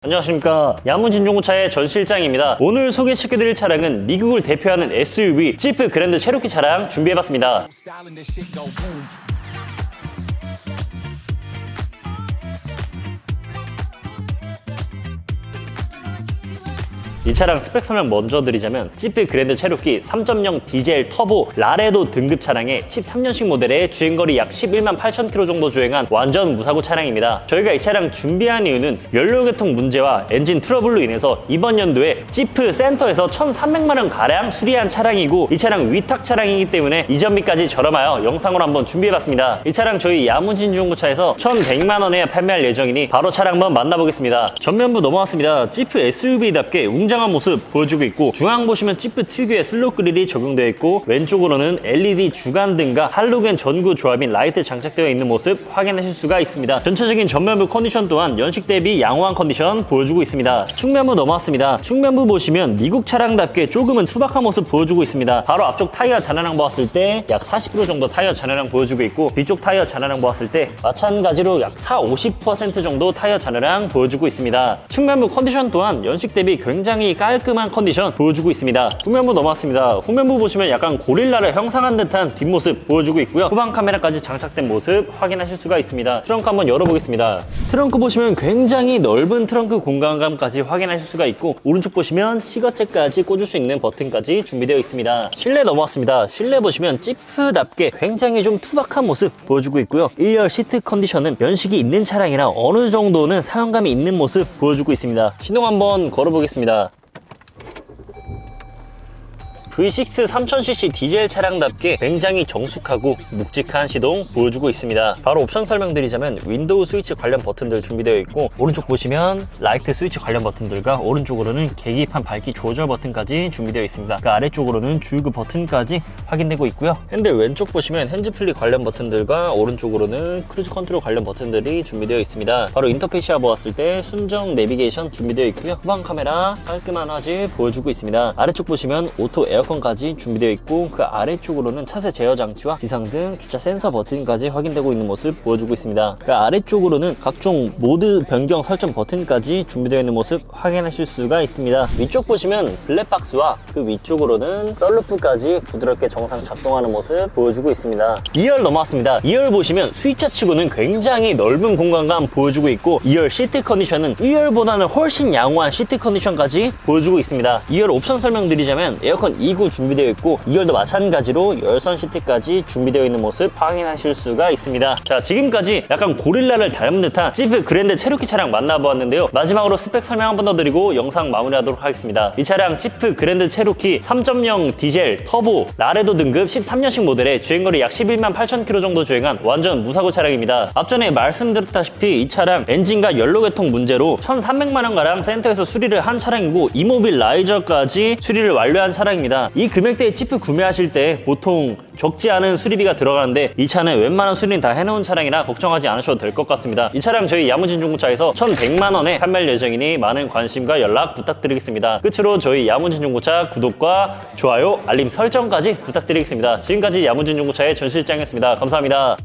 안녕하십니까. 야무진 중고차의 전 실장입니다. 오늘 소개시켜드릴 차량은 미국을 대표하는 SUV 지프 그랜드 체로키 차량 준비해봤습니다 이 차량 스펙 설명 먼저 드리자면 지프 그랜드 체로키 3.0 디젤 터보 라레도 등급 차량의 13년식 모델의 주행거리 약 11만 8천 킬로 정도 주행한 완전 무사고 차량입니다. 저희가 이 차량 준비한 이유는 연료계통 문제와 엔진 트러블로 인해서 이번 연도에 지프 센터에서 1,300만 원 가량 수리한 차량이고 이 차량 위탁 차량이기 때문에 이전비까지 저렴하여 영상으로 한번 준비해봤습니다. 이 차량 저희 야무진 중고차에서 1,100만 원에 판매할 예정이니 바로 차량 한번 만나보겠습니다. 전면부 넘어왔습니다. 지프 SUV답게 웅장 한 모습 보여주고 있고 중앙 보시면 지프 특유의 슬롯 그릴이 적용되어 있고 왼쪽으로는 LED 주간등과 할로겐 전구 조합인 라이트 장착되어 있는 모습 확인하실 수가 있습니다. 전체적인 전면부 컨디션 또한 연식 대비 양호한 컨디션 보여주고 있습니다. 측면부 넘어왔습니다. 측면부 보시면 미국 차량답게 조금은 투박한 모습 보여주고 있습니다. 바로 앞쪽 타이어 잔해량 보았을 때 약 40% 정도 타이어 잔해량 보여주고 있고 뒤쪽 타이어 잔해량 보았을 때 마찬가지로 약 4, 50% 정도 타이어 잔해량 보여주고 있습니다. 측면부 컨디션 또한 연식 대비 굉장히 깔끔한 컨디션 보여주고 있습니다. 후면부 넘어왔습니다. 후면부 보시면 약간 고릴라를 형상한 듯한 뒷모습 보여주고 있고요. 후방 카메라까지 장착된 모습 확인하실 수가 있습니다. 트렁크 한번 열어보겠습니다. 트렁크 보시면 굉장히 넓은 트렁크 공간감까지 확인하실 수가 있고 오른쪽 보시면 시거체까지 꽂을 수 있는 버튼까지 준비되어 있습니다. 실내 넘어왔습니다. 실내 보시면 지프답게 굉장히 좀 투박한 모습 보여주고 있고요. 1열 시트 컨디션은 연식이 있는 차량이라 어느 정도는 사용감이 있는 모습 보여주고 있습니다. 시동 한번 걸어보겠습니다. V6 3000cc 디젤 차량답게 굉장히 정숙하고 묵직한 시동 보여주고 있습니다. 바로 옵션 설명드리자면 윈도우 스위치 관련 버튼들 준비되어 있고 오른쪽 보시면 라이트 스위치 관련 버튼들과 오른쪽으로는 계기판 밝기 조절 버튼까지 준비되어 있습니다. 그 아래쪽으로는 주유구 버튼까지 확인되고 있고요. 핸들 왼쪽 보시면 핸즈플리 관련 버튼들과 오른쪽으로는 크루즈 컨트롤 관련 버튼들이 준비되어 있습니다. 바로 인터페이시아 보았을 때 순정 내비게이션 준비되어 있고요. 후방 카메라 깔끔한 화질 보여주고 있습니다. 아래쪽 보시면 오토 에어 컨까지 준비되어 있고 그 아래쪽으로는 차세 제어 장치와 비상등, 주차 센서 버튼까지 확인되고 있는 모습 보여주고 있습니다. 그 아래쪽으로는 각종 모드 변경 설정 버튼까지 준비되어 있는 모습 확인하실 수가 있습니다. 위쪽 보시면 블랙박스와 그 위쪽으로는 썰루프까지 부드럽게 정상 작동하는 모습 보여주고 있습니다. 2열 넘어왔습니다. 2열 보시면 수입차 치고는 굉장히 넓은 공간감 보여주고 있고 2열 시트 컨디션은 1열보다는 훨씬 양호한 시트 컨디션까지 보여주고 있습니다. 2열 옵션 설명드리자면 에어컨 2구 준비되어 있고 2열도 마찬가지로 열선 시트까지 준비되어 있는 모습 확인하실 수가 있습니다. 자 지금까지 약간 고릴라를 닮은 듯한 지프 그랜드 체로키 차량 만나보았는데요. 마지막으로 스펙 설명 한 번 더 드리고 영상 마무리하도록 하겠습니다. 이 차량 지프 그랜드 체로키 3.0 디젤 터보 라레도 등급 13년식 모델의 주행거리 약 11만 8천 킬로 정도 주행한 완전 무사고 차량입니다. 앞전에 말씀드렸다시피 이 차량 엔진과 연료계통 문제로 1,300만 원가량 센터에서 수리를 한 차량이고 이모빌 라이저까지 수리를 완료한 차량입니다. 이 금액대의 지프 구매하실 때 보통 적지 않은 수리비가 들어가는데 이 차는 웬만한 수리는 다 해놓은 차량이라 걱정하지 않으셔도 될 것 같습니다. 이 차량 저희 야무진 중고차에서 1,100만 원에 판매할 예정이니 많은 관심과 연락 부탁드리겠습니다. 끝으로 저희 야무진 중고차 구독과 좋아요, 알림 설정까지 부탁드리겠습니다. 지금까지 야무진 중고차의 전 실장이었습니다. 감사합니다.